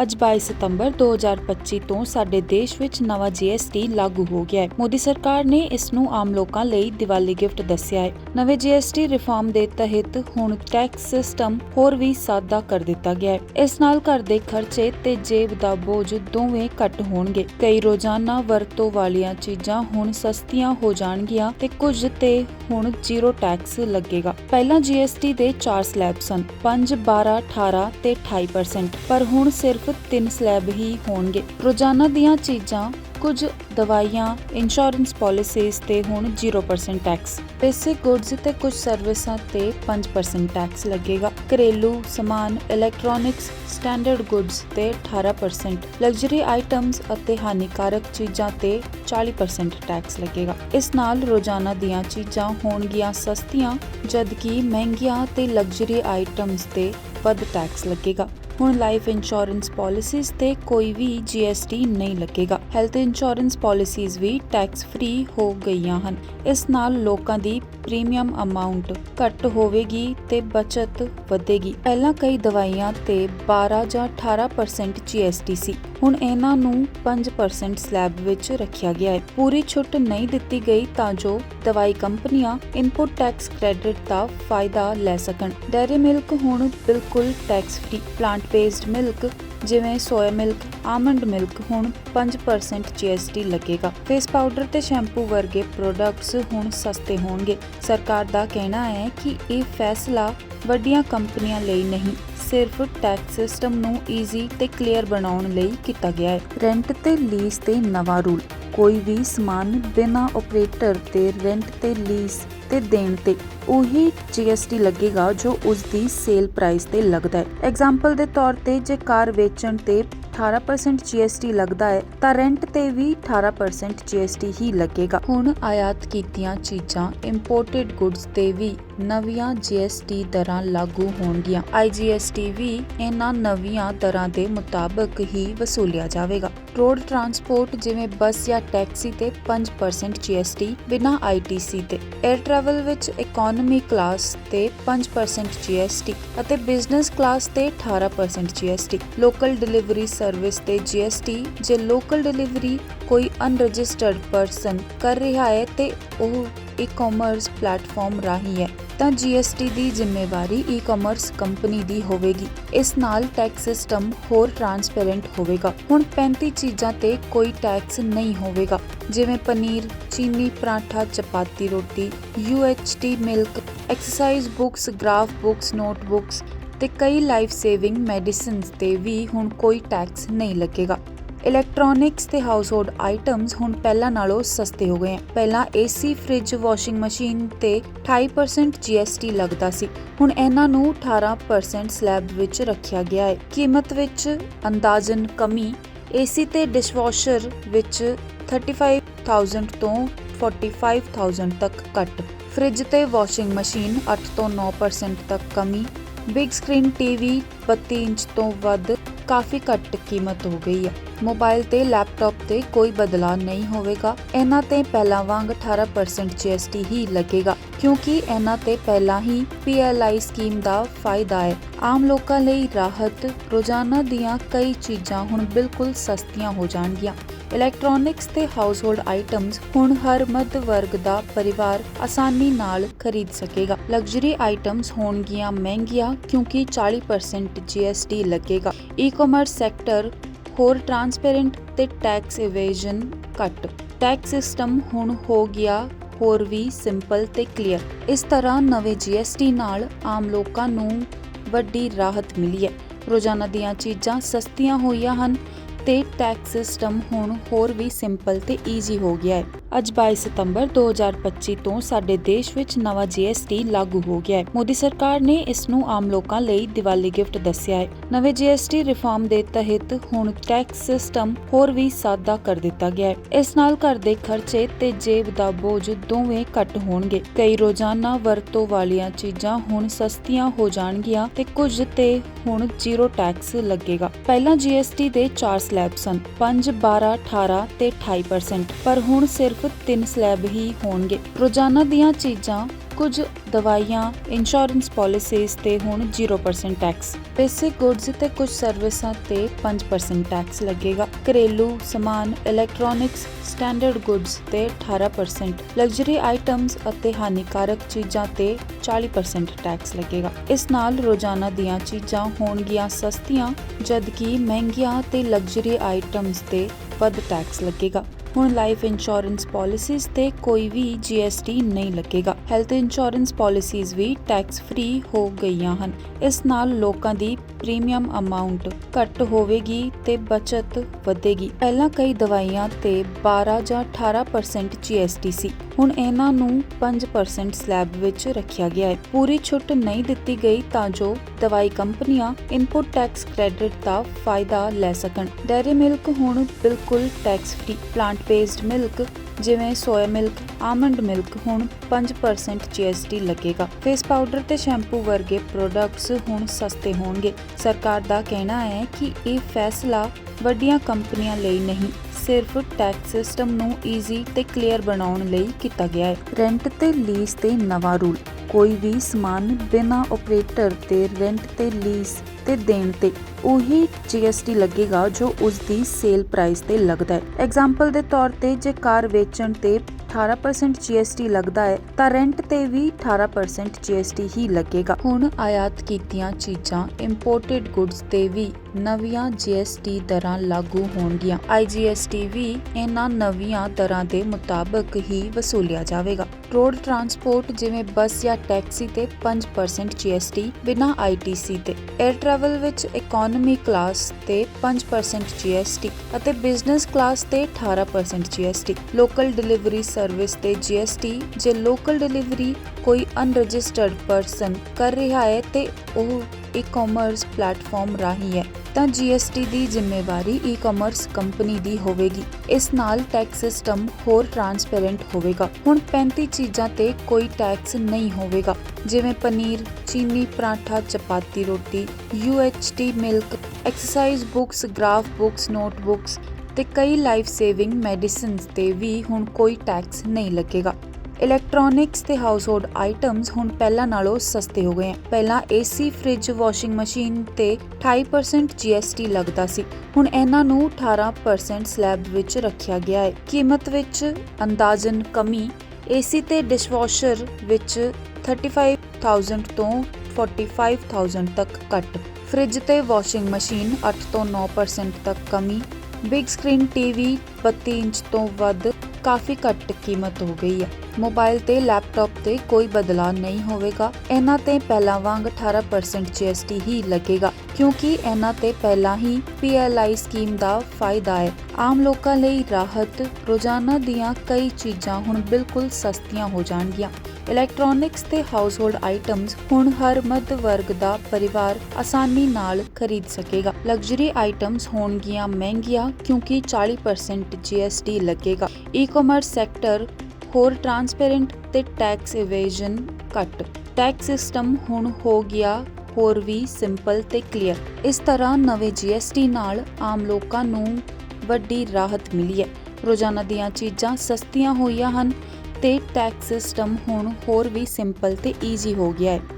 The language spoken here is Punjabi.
ਅੱਜ 22 ਸਤੰਬਰ 2025 ਤੋਂ ਸਾਡੇ ਦੇਸ਼ ਵਿੱਚ ਨਵਾਂ GST ਲਾਗੂ ਹੋ ਗਿਆ ਹੈ। ਮੋਦੀ ਸਰਕਾਰ ਨੇ ਇਸ ਨੂੰ ਆਮ ਲੋਕਾਂ ਲਈ ਦੀਵਾਲੀ ਗਿਫਟ ਦੱਸਿਆ ਹੈ। ਨਵੇਂ GST ਰਿਫਾਰਮ ਦੇ ਤਹਿਤ ਹੁਣ ਟੈਕਸ ਸਿਸਟਮ ਹੋਰ ਵੀ ਸਾਦਾ ਕਰ ਦਿੱਤਾ ਗਿਆ ਹੈ। ਇਸ ਨਾਲ ਘਰ ਦੇ ਖਰਚੇ ਤੇ ਜੇਬ ਦਾ ਬੋਝ ਦੋਵੇਂ ਘੱਟ ਹੋਣਗੇ। ਕਈ ਰੋਜ਼ਾਨਾ ਵਰਤੋਂ ਵਾਲੀਆਂ ਚੀਜ਼ਾਂ ਹੁਣ ਸਸਤੀਆਂ ਹੋ ਜਾਣਗੀਆਂ ਤੇ ਕੁਝ ਤੇ ਹੁਣ ਜ਼ੀਰੋ ਟੈਕਸ ਲੱਗੇਗਾ। ਪਹਿਲਾਂ GST ਦੇ 4 ਸਲੈਬ ਸਨ। 5 12 18 ਤੇ 28% ਪਰ ਹੁਣ ਸਿਰਫ 3 ਸਲੈਬ ਹੀ ਹੋਣਗੇ। ਰੋਜ਼ਾਨਾ ਦੀਆਂ ਚੀਜ਼ਾਂ, ਕੁਝ ਦਵਾਈਆਂ ਇੰਸ਼ੋਰੈਂਸ ਪਾਲਿਸੀਜ਼ ਤੇ ਹੁਣ 0% ਟੈਕਸ ਬੇਸਿਕ ਗੁੱਡਸ ਤੇ ਕੁਝ ਸਰਵਿਸਾਂ ਤੇ 5% ਟੈਕਸ ਲੱਗੇਗਾ। ਘਰੇਲੂ ਸਮਾਨ ਇਲੈਕਟ੍ਰੋਨਿਕਸ ਸਟੈਂਡਰਡ ਗੁੱਡਸ ਤੇ 18% ਲਗਜ਼ਰੀ ਆਈਟਮਸ ਅਤੇ ਹਾਨੀਕਾਰਕ ਚੀਜ਼ਾਂ ਤੇ 40% ਟੈਕਸ ਲੱਗੇਗਾ। ਇਸ ਨਾਲ ਰੋਜ਼ਾਨਾ ਦੀਆਂ ਚੀਜ਼ਾਂ ਹੋਣਗੀਆਂ ਸਸਤੀਆਂ, ਜਦਕਿ ਮਹਿੰਗੀਆਂ ਤੇ ਲਗਜ਼ਰੀ ਆਈਟਮਸ ਤੇ ਵੱਧ ਟੈਕਸ ਲੱਗੇਗਾ। ਹੁਣ ਲਾਈਫ ਇੰਸ਼ੋਰੈਂਸ ਪਾਲਿਸੀਜ਼ ਤੇ ਕੋਈ ਵੀ GST ਨਹੀਂ ਲੱਗੇਗਾ। ਹੈਲਥ ਇੰਸ਼ੋਰੈਂਸ ਪਾਲਿਸੀਜ਼ ਵੀ ਟੈਕਸ ਫ੍ਰੀ ਹੋ ਗਈਆਂ ਹਨ। ਇਸ ਨਾਲ ਲੋਕਾਂ ਦੀ ਪ੍ਰੀਮੀਅਮ ਅਮਾਉਂਟ ਘੱਟ ਹੋਵੇਗੀ ਤੇ ਬਚਤ ਵਧੇਗੀ। ਪਹਿਲਾਂ ਕਈ ਦਵਾਈਆਂ ਤੇ 12 ਜਾਂ 18% GST ਸੀ। ਹੁਣ ਇਹਨਾਂ ਨੂੰ 5% ਸਲੈਬ ਵਿੱਚ ਰੱਖਿਆ ਗਿਆ ਹੈ। ਪੂਰੀ ਛੁੱਟ ਨਹੀਂ ਦਿੱਤੀ ਗਈ ਤਾਂ ਜੋ ਦਵਾਈ ਕੰਪਨੀਆਂ ਇਨਪੁਟ ਟੈਕਸ ਕ੍ਰੈਡਿਟ ਦਾ ਫਾਇਦਾ ਲੈ ਸਕਣ। ਡੈਰੀ ਮਿਲਕ ਹੁਣ ਬਿਲਕੁਲ tax free plant based milk ਜਿਵੇਂ ਸੋਇਆ ਮਿਲਕ ਆਮੰਡ ਮਿਲਕ ਹੁਣ 5% GST ਲੱਗੇਗਾ। ਫੇਸ ਪਾਊਡਰ ਤੇ ਸ਼ੈਂਪੂ ਵਰਗੇ ਪ੍ਰੋਡਕਟਸ ਹੁਣ ਸਸਤੇ ਹੋਣਗੇ। ਸਰਕਾਰ ਦਾ ਕਹਿਣਾ ਹੈ ਕਿ ਇਹ ਫੈਸਲਾ ਵੱਡੀਆਂ ਕੰਪਨੀਆਂ ਲਈ ਨਹੀਂ, ਸਿਰਫ ਟੈਕਸ ਸਿਸਟਮ ਨੂੰ ਈਜ਼ੀ ਤੇ ਕਲੀਅਰ ਬਣਾਉਣ ਲਈ ਕੀਤਾ ਗਿਆ ਹੈ। ਰੈਂਟ ਤੇ ਲੀਜ਼ ਤੇ ਨਵਾਂ ਰੂਲ। ਕੋਈ ਵੀ ਸਮਾਨ ਬਿਨਾ ਆਪਰੇਟਰ ਤੇ ਰੈਂਟ ਤੇ ਲੀਜ਼ ਤੇ ਦੇਣ ਤੇ ਉਹੀ GST ਲੱਗੇਗਾ ਜੋ ਉਸ ਦੀ ਸੇਲ ਪ੍ਰਾਈਸ ਤੇ ਲੱਗਦਾ ਹੈ। ਐਗਜ਼ਾਮਪਲ ਦੇ ਤੌਰ ਤੇ ਜੇ ਕਾਰ ਵੇਚਣ ਤੇ 18% GST ਲੱਗਦਾ ਹੈ, ਤਾਂ ਰੈਂਟ ਤੇ ਵੀ 18% GST ਹੀ ਲੱਗੇਗਾ। ਹੁਣ ਆਯਾਤ ਕੀਤੀਆਂ ਚੀਜ਼ਾਂ ਇੰਪੋਰਟਡ ਗੁੱਡਸ ਤੇ ਵੀ ਨਵੀਆਂ GST ਦਰਾਂ ਲਾਗੂ ਹੋਣਗੀਆਂ। IGST ਵੀ ਇਹਨਾਂ ਨਵੀਆਂ ਦਰਾਂ ਦੇ ਮੁਤਾਬਕ ਹੀ ਵਸੂਲਿਆ ਜਾਵੇਗਾ। ਰੋਡ ਟਰਾਂਸਪੋਰਟ ਜਿਵੇਂ ਬੱਸ ਜਾਂ ਟੈਕਸੀ ਤੇ 5% GST ਬਿਨਾ ITC ਤੇ। 에ਅਰ ਟਰੈਵਲ ਵਿੱਚ ਇਕਨੋਮੀ ਕਲਾਸ ਤੇ 5% GST ਅਤੇ ਬਿਜ਼ਨਸ ਕਲਾਸ ਤੇ 18% GST ਲੋਕਲ ਡਿਲੀਵਰੀ ਸਰਵਿਸ ਤੇ GST ਜੇ ਲੋਕਲ ਡਿਲੀਵਰੀ ਕੋਈ ਅਨਰਜਿਸਟਰਡ ਪਰਸਨ ਕਰ ਰਿਹਾ ਹੈ ਤੇ ਉਹ ਈ-ਕਾਮਰਸ ਪਲੇਟਫਾਰਮ ਰਾਹੀਂ ਹੈ, ਤਾਂ GST ਦੀ ਜ਼ਿੰਮੇਵਾਰੀ ਈ-ਕਾਮਰਸ ਕੰਪਨੀ ਦੀ ਹੋਵੇਗੀ। ਇਸ ਨਾਲ ਟੈਕਸ ਸਿਸਟਮ ਹੋਰ ਟਰਾਂਸਪੇਰੈਂਟ ਹੋਵੇਗਾ। ਹੁਣ 35 ਚੀਜ਼ਾਂ ਤੇ ਕੋਈ ਟੈਕਸ ਨਹੀਂ ਹੋਵੇਗਾ, ਜਿਵੇਂ ਪਨੀਰ, ਚੀਨੀ ਪਰਾਂਠਾ, ਚਪਾਤੀ ਰੋਟੀ UHT milk exercise books graph books notebooks ਤੇ ਕਈ ਲਾਈਫ ਸੇਵਿੰਗ ਮੈਡੀਸਿਨਸ ਤੇ ਵੀ ਹੁਣ ਕੋਈ ਟੈਕਸ ਨਹੀਂ ਲੱਗੇਗਾ। ਇਲੈਕਟ੍ਰੋਨਿਕਸ ਤੇ ਹਾਊਸਹੋਲਡ ਆਈਟਮਸ ਹੁਣ ਪਹਿਲਾਂ ਨਾਲੋਂ ਸਸਤੇ ਹੋ ਗਏ ਹਨ। ਪਹਿਲਾਂ ਏਸੀ ਫ੍ਰਿਜ ਵਾਸ਼ਿੰਗ ਮਸ਼ੀਨ ਤੇ 28% GST ਲੱਗਦਾ ਸੀ। ਹੁਣ ਇਹਨਾਂ ਨੂੰ 18% ਸਲੈਬ ਵਿੱਚ ਰੱਖਿਆ ਗਿਆ ਹੈ। ਕੀਮਤ ਵਿੱਚ ਅੰਦਾਜ਼ਨ ਕਮੀ ਏਸੀ ਤੇ ਡਿਸ਼ਵਾਸ਼ਰ ਵਿੱਚ 35000 ਤੋਂ 45000 ਤੱਕ ਘੱਟ। ਫ੍ਰਿਜ ਤੇ ਵਾਸ਼ਿੰਗ ਮਸ਼ੀਨ 8 ਤੋਂ 9% ਤੱਕ ਕਮੀ। ਬਿਗ ਸਕਰੀਨ ਟੀਵੀ 32 ਇੰਚ ਤੋਂ ਵੱਧ ਕਾਫੀ ਘੱਟ ਕੀਮਤ ਹੋ ਗਈ ਹੈ। ਮੋਬਾਈਲ ਤੇ ਲੈਪਟਾਪ ਤੇ ਕੋਈ ਬਦਲਾਅ ਨਹੀਂ ਹੋਵੇਗਾ। ਇਹਨਾਂ ਤੇ ਪਹਿਲਾਂ ਵਾਂਗ 18% GST ਹੀ ਲੱਗੇਗਾ, ਕਿਉਂਕਿ ਇਹਨਾਂ ਤੇ ਪਹਿਲਾਂ ਹੀ PLI ਸਕੀਮ ਦਾ ਫਾਇਦਾ ਹੈ। ਆਮ ਲੋਕਾਂ ਲਈ ਰਾਹਤ ਰੋਜ਼ਾਨਾ ਦੀਆਂ ਕਈ ਚੀਜ਼ਾਂ ਹੁਣ ਬਿਲਕੁਲ ਸਸਤੀਆਂ ਹੋ ਜਾਣਗੀਆਂ। ਇਲੈਕਟ੍ਰੋਨਿਕਸ ਤੇ ਹਾਊਸਹੋਲਡ ਆਈਟਮਸ ਹੁਣ ਹਰ ਮੱਧ ਵਰਗ ਦਾ ਪਰਿਵਾਰ ਆਸਾਨੀ ਨਾਲ ਖਰੀਦ ਸਕੇਗਾ। ਲਗਜ਼ਰੀ ਆਈਟਮਸ ਹੋਣਗੀਆਂ ਮਹਿੰਗੀਆਂ ਕਿਉਂਕਿ 40% GST ਲੱਗੇਗਾ। ਈ-ਕਾਮਰਸ ਸੈਕਟਰ ਹੋਰ ਟਰਾਂਸਪੇਰੈਂਟ ਤੇ ਟੈਕਸ ਇਵੇਜਨ ਘੱਟ। ਟੈਕਸ ਸਿਸਟਮ ਹੁਣ ਹੋ ਗਿਆ ਹੋਰ ਵੀ ਸਿੰਪਲ ਤੇ ਕਲੀਅਰ ਇਸ ਤਰ੍ਹਾਂ ਨਵੇਂ GST ਨਾਲ ਆਮ ਲੋਕਾਂ ਨੂੰ ਵੱਡੀ ਰਾਹਤ ਮਿਲੀ ਹੈ। ਰੋਜ਼ਾਨਾ ਦੀਆਂ ਚੀਜ਼ਾਂ ਸਸਤੀਆਂ ਹੋਈਆਂ ਹਨ। ਤੇ ਟੈਕਸ ਸਿਸਟਮ ਹੁਣ ਹੋਰ ਵੀ ਸਿੰਪਲ ਤੇ ਈਜ਼ੀ ਹੋ ਗਿਆ ਹੈ। ਅੱਜ 22 ਸਤੰਬਰ 2025 ਤੋਂ ਸਾਡੇ ਦੇਸ਼ ਵਿੱਚ ਨਵਾਂ GST ਲਾਗੂ ਹੋ ਗਿਆ ਹੈ। ਮੋਦੀ ਸਰਕਾਰ ਨੇ ਇਸ ਨੂੰ ਆਮ ਲੋਕਾਂ ਲਈ ਦੀਵਾਲੀ ਗਿਫਟ ਦੱਸਿਆ ਹੈ। ਨਵੇਂ GST ਰਿਫਾਰਮ ਦੇ ਤਹਿਤ ਹੁਣ ਟੈਕਸ ਸਿਸਟਮ ਹੋਰ ਵੀ ਸਾਦਾ ਕਰ ਦਿੱਤਾ ਗਿਆ ਹੈ। ਇਸ ਨਾਲ ਘਰ ਦੇ ਖਰਚੇ ਤੇ ਜੇਬ ਦਾ ਬੋਝ ਦੋਵੇਂ ਘੱਟ ਹੋਣਗੇ। ਕਈ ਰੋਜ਼ਾਨਾ ਵਰਤੋਂ ਵਾਲੀਆਂ ਚੀਜ਼ਾਂ ਹੁਣ ਸਸਤੀਆਂ ਹੋ ਜਾਣਗੀਆਂ ਤੇ ਕੁਝ ਤੇ ਹੁਣ ਜ਼ੀਰੋ ਟੈਕਸ ਲੱਗੇਗਾ। ਪਹਿਲਾਂ GST ਦੇ 4 ਸਲੈਬ ਸਨ 5 12 18 ਤੇ 28% ਪਰ ਹੁਣ ਸਿਰਫ 3 ਸਲੈਬ ਹੀ ਹੋਣਗੇ। ਰੋਜ਼ਾਨਾ ਦੀਆਂ ਚੀਜ਼ਾਂ, ਕੁਝ ਦਵਾਈਆਂ ਇੰਸ਼ੋਰੈਂਸ ਪਾਲਿਸੀਜ਼ ਤੇ ਹੁਣ 0% ਟੈਕਸ ਬੇਸਿਕ ਗੁੱਡਸ ਤੇ ਕੁਝ ਸਰਵਿਸਾਂ ਤੇ 5% ਟੈਕਸ ਲੱਗੇਗਾ। ਘਰੇਲੂ ਸਮਾਨ ਇਲੈਕਟ੍ਰੋਨਿਕਸ ਸਟੈਂਡਰਡ ਗੁੱਡਸ ਤੇ 18% ਲਗਜ਼ਰੀ ਆਈਟਮਸ ਅਤੇ ਹਾਨੀਕਾਰਕ ਚੀਜ਼ਾਂ ਤੇ 40% ਟੈਕਸ ਲੱਗੇਗਾ। ਇਸ ਨਾਲ ਰੋਜ਼ਾਨਾ ਦੀਆਂ ਚੀਜ਼ਾਂ ਹੋਣਗੀਆਂ ਸਸਤੀਆਂ, ਜਦਕਿ ਮਹਿੰਗੀਆਂ ਤੇ ਲਗਜ਼ਰੀ ਆਈਟਮਸ ਤੇ ਵੱਧ ਟੈਕਸ ਲੱਗੇਗਾ। ਹੁਣ ਲਾਈਫ ਇੰਸ਼ੋਰੈਂਸ ਪਾਲਿਸੀਜ਼ ਤੇ ਕੋਈ ਵੀ GST ਨਹੀਂ ਲੱਗੇਗਾ। ਹੈਲਥ ਇੰਸ਼ੋਰੈਂਸ ਪਾਲਿਸੀਜ਼ ਵੀ ਟੈਕਸ ਫ੍ਰੀ ਹੋ ਗਈਆਂ ਹਨ। ਇਸ ਨਾਲ ਲੋਕਾਂ ਦੀ ਪ੍ਰੀਮੀਅਮ ਅਮਾਉਂਟ ਘੱਟ ਹੋਵੇਗੀ ਤੇ ਬਚਤ ਵਧੇਗੀ। ਪਹਿਲਾਂ ਕਈ ਦਵਾਈਆਂ ਤੇ 12 ਜਾਂ 18% GST ਸੀ। ਹੁਣ ਇਹਨਾਂ ਨੂੰ 5% ਸਲੈਬ ਵਿੱਚ ਰੱਖਿਆ ਗਿਆ ਹੈ। ਪੂਰੀ ਛੁੱਟ ਨਹੀਂ ਦਿੱਤੀ ਗਈ ਤਾਂ ਜੋ ਦਵਾਈ ਕੰਪਨੀਆਂ ਇਨਪੁਟ ਟੈਕਸ ਕ੍ਰੈਡਿਟ ਦਾ ਫਾਇਦਾ ਲੈ ਸਕਣ। ਡੈਰੀ ਮਿਲਕ ਹੁਣ ਬਿਲਕੁਲ tax free plant based milk ਜਿਵੇਂ ਸੋਇਆ ਮਿਲਕ ਆਮੰਡ ਮਿਲਕ ਹੁਣ 5% GST ਲੱਗੇਗਾ। ਫੇਸ ਪਾਊਡਰ ਤੇ ਸ਼ੈਂਪੂ ਵਰਗੇ ਪ੍ਰੋਡਕਟਸ ਹੁਣ ਸਸਤੇ ਹੋਣਗੇ। ਸਰਕਾਰ ਦਾ ਕਹਿਣਾ ਹੈ ਕਿ ਇਹ ਫੈਸਲਾ ਵੱਡੀਆਂ ਕੰਪਨੀਆਂ ਲਈ ਨਹੀਂ, ਸਿਰਫ ਟੈਕਸ ਸਿਸਟਮ ਨੂੰ ਈਜ਼ੀ ਤੇ ਕਲੀਅਰ ਬਣਾਉਣ ਲਈ ਕੀਤਾ ਗਿਆ ਹੈ। ਰੈਂਟ ਤੇ ਲੀਜ਼ ਤੇ ਨਵਾਂ ਰੂਲ ਕੋਈ ਵੀ ਸਮਾਨ ਬਿਨਾਂ ਆਪਰੇਟਰ ਤੇ ਰੈਂਟ ਤੇ ਲੀਜ਼ ਤੇ ਦੇਣ ਤੇ। ਉਹੀ GST ਲੱਗੇਗਾ ਜੋ ਉਸ ਦੀ ਸੇਲ ਪ੍ਰਾਈਸ ਤੇ ਲੱਗਦਾ ਹੈ। ਐਗਜ਼ਾਮਪਲ ਦੇ ਤੌਰ ਤੇ ਜੇ ਕਾਰ ਵੇਚਣ ਤੇ 18% GST ਲੱਗਦਾ ਹੈ, ਤਾਂ ਰੈਂਟ ਤੇ ਵੀ 18% GST ਹੀ ਲੱਗੇਗਾ। ਹੁਣ ਆਯਾਤ ਕੀਤੀਆਂ ਚੀਜ਼ਾਂ ਇੰਪੋਰਟਡ ਗੁੱਡਸ ਤੇ ਵੀ ਨਵੀਆਂ GST ਦਰਾਂ ਲਾਗੂ ਹੋਣਗੀਆਂ। IGST ਵੀ ਇਹਨਾਂ ਨਵੀਆਂ ਦਰਾਂ ਦੇ ਮੁਤਾਬਕ ਹੀ ਵਸੂਲਿਆ ਜਾਵੇਗਾ। ਰੋਡ ਟਰਾਂਸਪੋਰਟ ਜਿਵੇਂ ਬੱਸ ਜਾਂ ਟੈਕਸੀ ਤੇ 5% GST ਬਿਨਾ ITC ਤੇ 에ਅਰ ਟਰੈਵਲ ਵਿੱਚ ਇਕਨੋਮੀ ਕਲਾਸ ਤੇ 5% GST ਅਤੇ ਬਿਜ਼ਨਸ ਕਲਾਸ ਤੇ 18% GST ਲੋਕਲ ਡਿਲੀਵਰੀ ਸਰਵਿਸ ਤੇ GST ਜੇ ਲੋਕਲ ਡਿਲੀਵਰੀ ਕੋਈ ਅਨਰਜਿਸਟਰਡ ਪਰਸਨ ਕਰ ਰਿਹਾ ਹੈ ਤੇ ਉਹ ਈ-ਕਾਮਰਸ ਪਲੇਟਫਾਰਮ ਰਾਹੀਂ ਹੈ, ਤਾਂ GST ਦੀ ਜ਼ਿੰਮੇਵਾਰੀ ਈ-ਕਾਮਰਸ ਕੰਪਨੀ ਦੀ ਹੋਵੇਗੀ। ਇਸ ਨਾਲ ਟੈਕਸ ਸਿਸਟਮ ਹੋਰ ਟਰਾਂਸਪੇਰੈਂਟ ਹੋਵੇਗਾ। ਹੁਣ 35 ਚੀਜ਼ਾਂ ਤੇ ਕੋਈ ਟੈਕਸ ਨਹੀਂ ਹੋਵੇਗਾ, ਜਿਵੇਂ ਪਨੀਰ, ਚੀਨੀ ਪਰਾਠਾ, ਚਪਾਤੀ ਰੋਟੀ UHT milk exercise books graph books notebooks ਤੇ ਕਈ ਲਾਈਫ ਸੇਵਿੰਗ ਮੈਡੀਸਿਨਸ ਤੇ ਵੀ ਹੁਣ ਕੋਈ ਟੈਕਸ ਨਹੀਂ ਲੱਗੇਗਾ। ਇਲੈਕਟ੍ਰੋਨਿਕਸ ਤੇ ਹਾਊਸਹੋਲਡ ਆਈਟਮਸ ਹੁਣ ਪਹਿਲਾਂ ਨਾਲੋਂ ਸਸਤੇ ਹੋ ਗਏ ਹਨ ਪਹਿਲਾਂ ਏਸੀ ਫ੍ਰਿਜ ਵਾਸ਼ਿੰਗ ਮਸ਼ੀਨ ਤੇ 28% GST ਲੱਗਦਾ ਸੀ। ਹੁਣ ਇਹਨਾਂ ਨੂੰ 18% ਸਲੈਬ ਵਿੱਚ ਰੱਖਿਆ ਗਿਆ ਹੈ। ਕੀਮਤ ਵਿੱਚ ਅੰਦਾਜ਼ਨ ਕਮੀ ਏਸੀ ਤੇ ਡਿਸ਼ਵਾਸ਼ਰ ਵਿੱਚ 35000 ਤੋਂ 45000 ਤੱਕ ਘੱਟ। ਫ੍ਰਿਜ ਤੇ ਵਾਸ਼ਿੰਗ ਮਸ਼ੀਨ 8 ਤੋਂ 9% ਤੱਕ ਕਮੀ। ਬਿਗ ਸਕਰੀਨ ਟੀਵੀ 32 ਇੰਚ ਤੋਂ ਵੱਧ ਕਾਫੀ ਘੱਟ ਕੀਮਤ ਹੋ ਗਈ ਹੈ। ਮੋਬਾਈਲ ਤੇ ਲੈਪਟਾਪ ਤੇ ਕੋਈ ਬਦਲਾਅ ਨਹੀਂ ਹੋਵੇਗਾ। ਇਹਨਾਂ ਤੇ ਪਹਿਲਾਂ ਵਾਂਗ 18% GST ਹੀ ਲੱਗੇਗਾ, ਕਿਉਂਕਿ ਇਹਨਾਂ ਤੇ ਪਹਿਲਾਂ ਹੀ PLI ਸਕੀਮ ਦਾ ਫਾਇਦਾ ਹੈ। ਆਮ ਲੋਕਾਂ ਲਈ ਰਾਹਤ ਰੋਜ਼ਾਨਾ ਦੀਆਂ ਕਈ ਚੀਜ਼ਾਂ ਹੁਣ ਬਿਲਕੁਲ ਸਸਤੀਆਂ ਹੋ ਜਾਣਗੀਆਂ। ਇਲੈਕਟ੍ਰੋਨਿਕਸ ਤੇ ਹਾਊਸਹੋਲਡ ਆਈਟਮਸ ਹੁਣ ਹਰ ਮੱਧ ਵਰਗ ਦਾ ਪਰਿਵਾਰ ਆਸਾਨੀ ਨਾਲ ਖਰੀਦ ਸਕੇਗਾ। ਲਗਜ਼ਰੀ ਆਈਟਮਸ ਹੋਣਗੀਆਂ ਮਹਿੰਗੀਆਂ, ਕਿਉਂਕਿ 40% GST ਲੱਗੇਗਾ। ਈ-ਕਾਮਰਸ ਸੈਕਟਰ ਹੋਰ ਟਰਾਂਸਪੇਰੈਂਟ ਤੇ ਟੈਕਸ ਇਵੇਜਨ ਘੱਟ। ਟੈਕਸ ਸਿਸਟਮ ਹੁਣ ਹੋ ਗਿਆ ਹੋਰ ਵੀ ਸਿੰਪਲ ਤੇ ਕਲੀਅਰ। ਇਸ ਤਰ੍ਹਾਂ ਨਵੇਂ GST ਨਾਲ ਆਮ ਲੋਕਾਂ ਨੂੰ ਵੱਡੀ ਰਾਹਤ ਮਿਲੀ ਹੈ। ਰੋਜ਼ਾਨਾ ਦੀਆਂ ਚੀਜ਼ਾਂ ਸਸਤੀਆਂ ਹੋਈਆਂ ਹਨ ਤੇ ਟੈਕਸ ਸਿਸਟਮ ਹੁਣ ਹੋਰ ਵੀ ਸਿੰਪਲ ਤੇ ਈਜ਼ੀ ਹੋ ਗਿਆ ਹੈ।